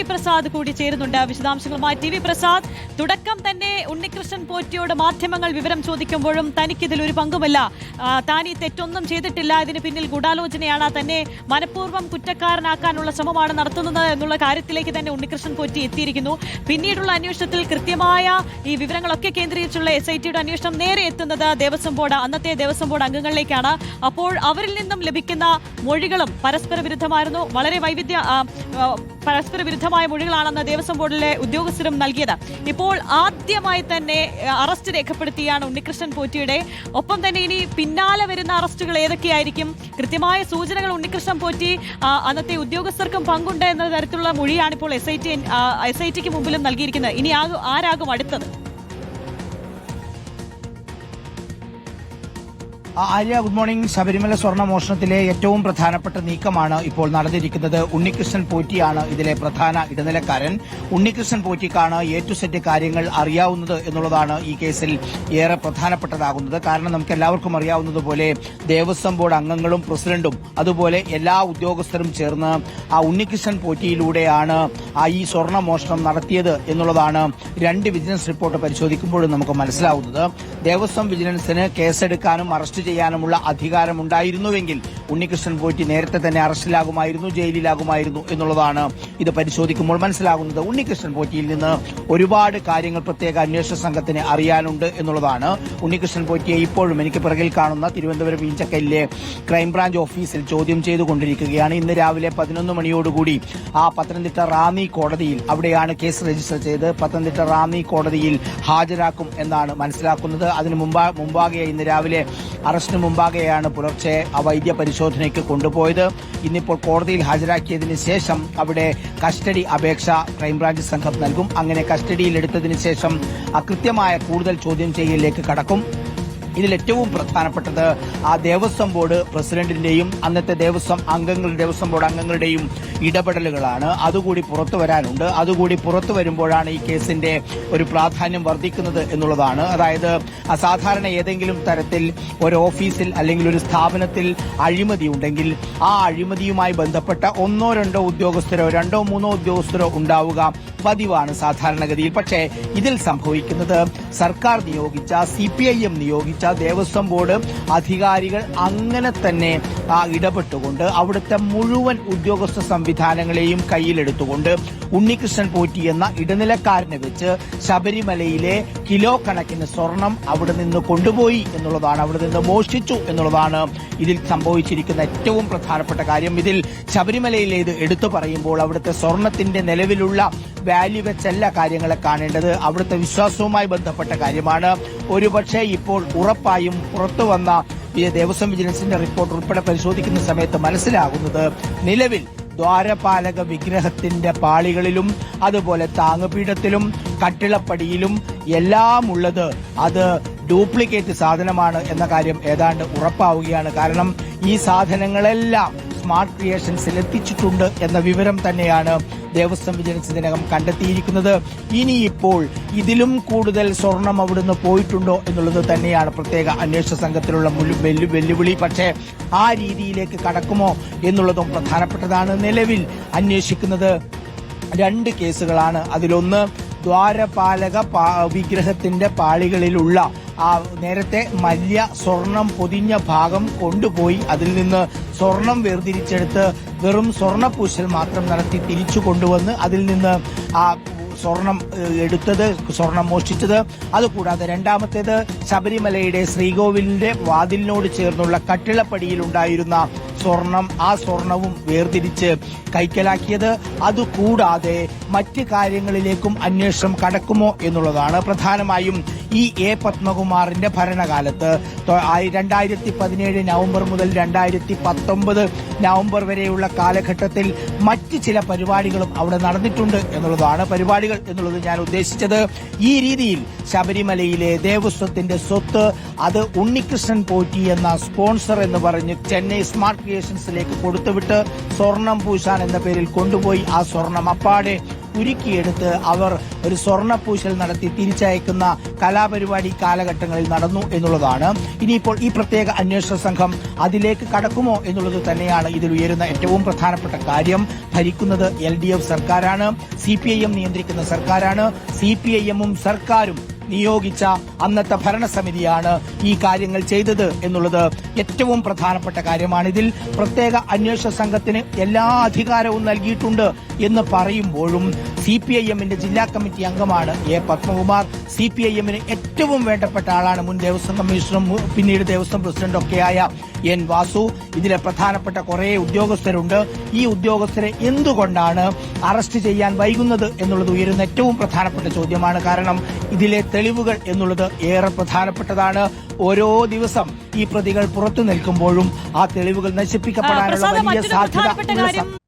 V Prasad കൂടി ചേരുന്നുണ്ട്. വിശദാംശങ്ങളുമായി ടി വി പ്രസാദ്. തുടക്കം തന്നെ ഉണ്ണികൃഷ്ണൻ പോറ്റിയോട് മാധ്യമങ്ങൾ വിവരം ചോദിക്കുമ്പോഴും തനിക്കിതിൽ ഒരു പങ്കുമല്ല. താൻ ഈ തെറ്റൊന്നും ചെയ്തിട്ടില്ല. ഇതിന് പിന്നിൽ ഗൂഢാലോചനയാണ് തന്നെ മനഃപൂർവം കുറ്റക്കാരനാക്കാനുള്ള ശ്രമമാണ് നടത്തുന്നത് എന്നുള്ള കാര്യത്തിലേക്ക് തന്നെ ഉണ്ണികൃഷ്ണൻ പോറ്റി എത്തിയിരിക്കുന്നു. പിന്നീടുള്ള അന്വേഷണത്തിൽ കൃത്യമായ ഈ വിവരങ്ങളൊക്കെ കേന്ദ്രീകരിച്ചുള്ള എസ് ഐ ടിയുടെ അന്വേഷണം നേരെ എത്തുന്നത് ദേവസ്വം ബോർഡ് അന്നത്തെ ദേവസ്വം ബോർഡ് അംഗങ്ങളിലേക്കാണ്. അപ്പോൾ അവരിൽ നിന്നും ലഭിക്കുന്ന മൊഴികളും പരസ്പര വിരുദ്ധമായിരുന്നു വളരെ വൈവിധ്യ പരസ്പര വിരുദ്ധമായ മൊഴികളാണെന്ന് ദേവസ്വം ബോർഡിലെ ഉദ്യോഗസ്ഥരും നൽകിയത്. ഇപ്പോൾ ആദ്യമായി തന്നെ അറസ്റ്റ് രേഖപ്പെടുത്തിയാണ് ഉണ്ണികൃഷ്ണൻ പോറ്റിയുടെ. ഒപ്പം തന്നെ ഇനി പിന്നാലെ വരുന്ന അറസ്റ്റുകൾ ഏതൊക്കെയായിരിക്കും? കൃത്യമായ സൂചനകൾ ഉണ്ണികൃഷ്ണൻ പോറ്റി അന്നത്തെ ഉദ്യോഗസ്ഥർക്കും പങ്കുണ്ട് എന്ന തരത്തിലുള്ള മൊഴിയാണ് ഇപ്പോൾ S I T S I tick മുമ്പിലും നൽകിയിരിക്കുന്നത്. ഇനി ആകും ആരാകും അടുത്തത്? Arya good morning. ശബരിമല സ്വർണ മോഷണത്തിലെ ഏറ്റവും പ്രധാനപ്പെട്ട നീക്കമാണ് ഇപ്പോൾ നടന്നിരിക്കുന്നത്. ഉണ്ണികൃഷ്ണൻ പോറ്റിയാണ് ഇതിലെ പ്രധാന ഇടനിലക്കാരൻ. ഉണ്ണികൃഷ്ണൻ പോറ്റിക്കാണ് എ ടു സെറ്റ് കാര്യങ്ങൾ അറിയാവുന്നത് എന്നുള്ളതാണ് ഈ കേസിൽ ഏറെ പ്രധാനപ്പെട്ടതാകുന്നത്. കാരണം നമുക്ക് എല്ലാവർക്കും അറിയാവുന്നതുപോലെ ദേവസ്വം ബോർഡ് അംഗങ്ങളും പ്രസിഡന്റും അതുപോലെ എല്ലാ ഉദ്യോഗസ്ഥരും ചേർന്ന് ആ ഉണ്ണികൃഷ്ണൻ പോറ്റിയിലൂടെയാണ് ഈ സ്വർണ മോഷണം നടത്തിയത് എന്നുള്ളതാണ് രണ്ട് വിജിലൻസ് റിപ്പോർട്ട് പരിശോധിക്കുമ്പോഴും നമുക്ക് മനസ്സിലാവുന്നത്. ദേവസ്വം വിജിലൻസിന് കേസെടുക്കാനും അറസ്റ്റ് ചെയ്യാനുമുള്ള അധികാരമുണ്ടായിരുന്നുവെങ്കിൽ ഉണ്ണികൃഷ്ണൻ പോറ്റി നേരത്തെ തന്നെ അറസ്റ്റിലാകുമായിരുന്നു ജയിലിലാകുമായിരുന്നു എന്നുള്ളതാണ് ഇത് പരിശോധിക്കുമ്പോൾ മനസ്സിലാകുന്നത്. ഉണ്ണികൃഷ്ണൻ പോറ്റിയിൽ നിന്ന് ഒരുപാട് കാര്യങ്ങൾ പ്രത്യേക അന്വേഷണ സംഘത്തിന് അറിയാനുണ്ട് എന്നുള്ളതാണ്. ഉണ്ണികൃഷ്ണൻ പോറ്റിയെ ഇപ്പോഴും എനിക്ക് പിറകിൽ കാണുന്ന തിരുവനന്തപുരം ഈഞ്ചക്കലിലെ ക്രൈംബ്രാഞ്ച് ഓഫീസിൽ ചോദ്യം ചെയ്തുകൊണ്ടിരിക്കുകയാണ്. ഇന്ന് രാവിലെ പതിനൊന്ന് മണിയോടുകൂടി ആ പത്തനംതിട്ട റാന്നി കോടതിയിൽ അവിടെയാണ് കേസ് രജിസ്റ്റർ ചെയ്ത് പത്തനംതിട്ട റാന്നി കോടതിയിൽ ഹാജരാക്കും എന്നാണ് മനസ്സിലാക്കുന്നത്. അതിന് മുമ്പാ മുമ്പാകെ ഇന്ന് രാവിലെ അറസ്റ്റിന് മുമ്പാകെയാണ് പുലർച്ചെ വൈദ്യ പരിശോധനയ്ക്ക് കൊണ്ടുപോയത്. ഇന്നിപ്പോൾ കോടതിയിൽ ഹാജരാക്കിയതിന് ശേഷം അവിടെ കസ്റ്റഡി അപേക്ഷ ക്രൈംബ്രാഞ്ച് സംഘം നൽകും. അങ്ങനെ കസ്റ്റഡിയിൽ എടുത്തതിന് ശേഷം അകൃത്യമായ കൂടുതൽ ചോദ്യം ചെയ്യലിലേക്ക് കടക്കും. ഇതിൽ ഏറ്റവും പ്രധാനപ്പെട്ടത് ആ ദേവസ്വം ബോർഡ് പ്രസിഡന്റിന്റെയും അന്നത്തെ ദേവസ്വം അംഗങ്ങൾ ദേവസ്വം ബോർഡ് അംഗങ്ങളുടെയും ഇടപെടലുകളാണ്. അതുകൂടി പുറത്തു വരാനുണ്ട്. അതുകൂടി പുറത്തു വരുമ്പോഴാണ് ഈ കേസിന്റെ ഒരു പ്രാധാന്യം വർദ്ധിക്കുന്നത് എന്നുള്ളതാണ്. അതായത് അസാധാരണ ഏതെങ്കിലും തരത്തിൽ ഒരു ഓഫീസിൽ അല്ലെങ്കിൽ ഒരു സ്ഥാപനത്തിൽ അഴിമതി ഉണ്ടെങ്കിൽ ആ അഴിമതിയുമായി ബന്ധപ്പെട്ട ഒന്നോ രണ്ടോ ഉദ്യോഗസ്ഥരോ രണ്ടോ മൂന്നോ ഉദ്യോഗസ്ഥരോ ഉണ്ടാവുക പതിവാണ് സാധാരണഗതിയിൽ. പക്ഷേ ഇതിൽ സംഭവിക്കുന്നത് സർക്കാർ നിയോഗിച്ച സി പി ഐ എം നിയോഗിച്ച ദേവസ്വം ബോർഡ് അധികാരികൾ അങ്ങനെ തന്നെ ഇടപെട്ടുകൊണ്ട് അവിടുത്തെ മുഴുവൻ ഉദ്യോഗസ്ഥ സംവിധാനങ്ങളെയും കയ്യിലെടുത്തുകൊണ്ട് ഉണ്ണികൃഷ്ണൻ പോറ്റി എന്ന ഇടനിലക്കാരനെ വെച്ച് ശബരിമലയിലെ കിലോ കണക്കിന് സ്വർണം അവിടെ നിന്ന് കൊണ്ടുപോയി എന്നുള്ളതാണ് അവിടെ നിന്ന് മോഷ്ടിച്ചു എന്നുള്ളതാണ് ഇതിൽ സംഭവിച്ചിരിക്കുന്ന ഏറ്റവും പ്രധാനപ്പെട്ട കാര്യം. ഇതിൽ ശബരിമലയിലേത് എടുത്തു പറയുമ്പോൾ അവിടുത്തെ സ്വർണത്തിന്റെ നിലവിലുള്ള വാല്യൂ വെച്ചല്ല കാര്യങ്ങളെ കാണേണ്ടത്. അവിടുത്തെ വിശ്വാസവുമായി ബന്ധപ്പെട്ട കാര്യമാണ്. ഒരുപക്ഷെ ഇപ്പോൾ ഉറപ്പായും പുറത്തു വന്ന ദേവസ്വം വിജിലൻസിന്റെ റിപ്പോർട്ട് ഉൾപ്പെടെ പരിശോധിക്കുന്ന സമയത്ത് മനസ്സിലാകുന്നത് നിലവിൽ ദ്വാരപാലക വിഗ്രഹത്തിന്റെ പാളികളിലും അതുപോലെ താങ്ങുപീഠത്തിലും കട്ടിളപ്പടിയിലും എല്ലാം ഉള്ളത് അത് ഡ്യൂപ്ലിക്കേറ്റ് സാധനമാണ് എന്ന കാര്യം ഏതാണ്ട് ഉറപ്പാവുകയാണ്. കാരണം ഈ സാധനങ്ങളെല്ലാം സ്മാർട്ട് ക്രിയേഷൻസിൽ എത്തിച്ചിട്ടുണ്ട് എന്ന വിവരം തന്നെയാണ് ദേവസ്വം വിജിലൻസ് ഇതിനകം കണ്ടെത്തിയിരിക്കുന്നത് ഇനിയിപ്പോൾ ഇതിലും കൂടുതൽ സ്വർണം അവിടുന്ന് പോയിട്ടുണ്ടോ എന്നുള്ളത് തന്നെയാണ് പ്രത്യേക അന്വേഷണ സംഘത്തിലുള്ള വെല്ലുവിളി. പക്ഷേ ആ രീതിയിലേക്ക് കടക്കുമോ എന്നുള്ളതും പ്രധാനപ്പെട്ടതാണ്. നിലവിൽ അന്വേഷിക്കുന്നത് രണ്ട് കേസുകളാണ്. അതിലൊന്ന് ദ്വാരപാലക വിഗ്രഹത്തിന്റെ പാളികളിലുള്ള ആ നേരത്തെ മല്യ സ്വർണം പൊതിഞ്ഞ ഭാഗം കൊണ്ടുപോയി അതിൽ നിന്ന് സ്വർണം വേർതിരിച്ചെടുത്ത് വെറും സ്വർണപൂശൽ മാത്രം നടത്തി തിരിച്ചു കൊണ്ടുവന്ന് അതിൽ നിന്ന് ആ സ്വർണം എടുത്തത് സ്വർണം മോഷ്ടിച്ചത്. അതുകൂടാതെ രണ്ടാമത്തേത് ശബരിമലയുടെ ശ്രീകോവിലിന്റെ വാതിലിനോട് ചേർന്നുള്ള കട്ടിളപ്പടിയിൽ ഉണ്ടായിരുന്ന സ്വർണം ആ സ്വർണവും വേർതിരിച്ച് കൈക്കലാക്കിയത്. അതുകൂടാതെ മറ്റ് കാര്യങ്ങളിലേക്കും അന്വേഷണം കടക്കുമോ എന്നുള്ളതാണ് പ്രധാനമായും ഈ എ പത്മകുമാറിന്റെ ഭരണകാലത്ത്. രണ്ടായിരത്തി പതിനേഴ് നവംബർ മുതൽ രണ്ടായിരത്തി പത്തൊമ്പത് നവംബർ വരെയുള്ള കാലഘട്ടത്തിൽ മറ്റ് ചില പരിപാടികളും അവിടെ നടന്നിട്ടുണ്ട് എന്നുള്ളതാണ് പരിപാടികൾ എന്നുള്ളത് ഞാൻ ഉദ്ദേശിച്ചത്. ഈ രീതിയിൽ ശബരിമലയിലെ ദേവസ്വത്തിന്റെ സ്വത്ത് അത് ഉണ്ണികൃഷ്ണൻ പോറ്റി എന്ന സ്പോൺസർ എന്ന് പറഞ്ഞ് ചെന്നൈ സ്മാർട്ട് ക്രിയേഷൻസിലേക്ക് കൊടുത്തുവിട്ട് സ്വർണം പൂശാൻ എന്ന പേരിൽ കൊണ്ടുപോയി ആ സ്വർണം അപ്പാടെ ഉരുക്കിയെടുത്ത് അവർ ഒരു സ്വർണപൂശൽ നടത്തി തിരിച്ചയക്കുന്ന കലാപരിപാടി കാലഘട്ടങ്ങളിൽ നടന്നു എന്നുള്ളതാണ്. ഇനിയിപ്പോൾ ഈ പ്രത്യേക അന്വേഷണ സംഘം അതിലേക്ക് കടക്കുമോ എന്നുള്ളത് തന്നെയാണ് ഇതിൽ ഉയരുന്ന ഏറ്റവും പ്രധാനപ്പെട്ട കാര്യം. ഭരിക്കുന്നത് എൽ ഡി എഫ് സർക്കാരാണ് സി പി ഐ എം നിയന്ത്രിക്കുന്ന സർക്കാരാണ് സി പി ഐ എമ്മും സർക്കാരും നിയോഗിച്ച അന്നത്തെ ഭരണസമിതിയാണ് ഈ കാര്യങ്ങൾ ചെയ്തത് എന്നുള്ളത് ഏറ്റവും പ്രധാനപ്പെട്ട കാര്യമാണിതിൽ. പ്രത്യേക അന്വേഷണ സംഘത്തിന് എല്ലാ അധികാരവും നൽകിയിട്ടുണ്ട്. എന്ന് പറയുമ്പോഴും സി പി ഐ എമ്മിന്റെ ജില്ലാ കമ്മിറ്റി അംഗമാണ് A Padmakumar. C P I എമ്മിന് ഏറ്റവും വേണ്ടപ്പെട്ട ആളാണ് മുൻ ദേവസ്വം കമ്മീഷണറും പിന്നീട് ദേവസ്വം പ്രസിഡന്റും ഒക്കെയായ എൻ വാസു. ഇതിലെ പ്രധാനപ്പെട്ട കുറെ ഉദ്യോഗസ്ഥരുണ്ട്. ഈ ഉദ്യോഗസ്ഥരെ എന്തുകൊണ്ടാണ് അറസ്റ്റ് ചെയ്യാൻ വൈകുന്നത് എന്നുള്ളത് ഉയരുന്ന ഏറ്റവും പ്രധാനപ്പെട്ട ചോദ്യമാണ്. കാരണം ഇതിലെ തെളിവുകൾ എന്നുള്ളത് ഏറെ പ്രധാനപ്പെട്ടതാണ്. ഓരോ ദിവസം ഈ പ്രതികൾ പുറത്തു നിൽക്കുമ്പോഴും ആ തെളിവുകൾ നശിപ്പിക്കപ്പെടാനുള്ള വലിയ സാധ്യത